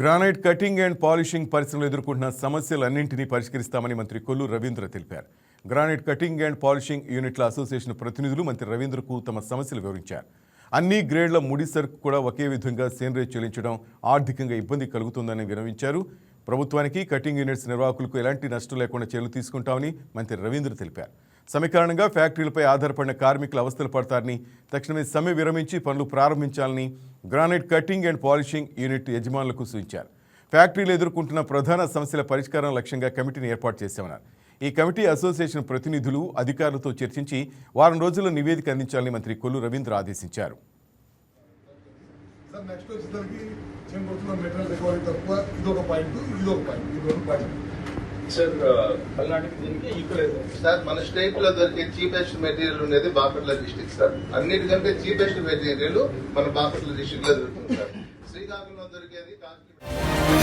Granite cutting and polishing పరిశ్రమలు ఎదుర్కొంటున్న సమస్యలన్నింటినీ పరిష్కరిస్తామని మంత్రి కొల్లు రవీంద్ర తెలిపారు. గ్రానైట్ కటింగ్ అండ్ పాలిషింగ్ యూనిట్ల అసోసియేషన్ ప్రతినిధులు మంత్రి రవీంద్రకు తమ సమస్యలు వివరించారు. అన్ని గ్రేడ్ల ముడి సరుకు కూడా ఒకే విధంగా సేనరేజ్ చెల్లించడం ఆర్థికంగా ఇబ్బంది కలుగుతుందని విరమించారు ప్రభుత్వానికి కటింగ్ యూనిట్స్ నిర్వాహకులకు ఎలాంటి నష్టం లేకుండా చర్యలు తీసుకుంటామని మంత్రి రవీంద్ర తెలిపారు. సమ్మె కారణంగా ఫ్యాక్టరీలపై ఆధారపడిన కార్మికులు అవస్థలు పడతారని తక్షణమే సమ్మె విరమించి పనులు ప్రారంభించాలని granite cutting and polishing unit యజమానులకు సూచించారు. ఫ్యాక్టరీలు ఎదుర్కొంటున్న ప్రధాన సమస్యల పరిష్కారం లక్ష్యంగా కమిటీని ఏర్పాటు చేశామన్నారు. ఈ కమిటీ అసోసియేషన్ ప్రతినిధులు అధికారులతో చర్చించి వారం రోజుల్లో నివేదిక అందించాలని మంత్రి కొల్లు రవీంద్ర ఆదేశించారు. సార్ నెక్స్ట్ వచ్చేసరికి సార్ దీనికి సార్ మన స్టేట్లో దొరికే చీపెస్ట్ మెటీరియల్ ఉండేది బాపట్ల డిస్టిక్ సార్. అన్నిటికంటే చీపెస్ట్ మెటీరియల్ మన బాపట్ల డిస్టిక్లో దొరుకుతుంది సార్. శ్రీకాకుళంలో దొరికేది కాస్ట్లీ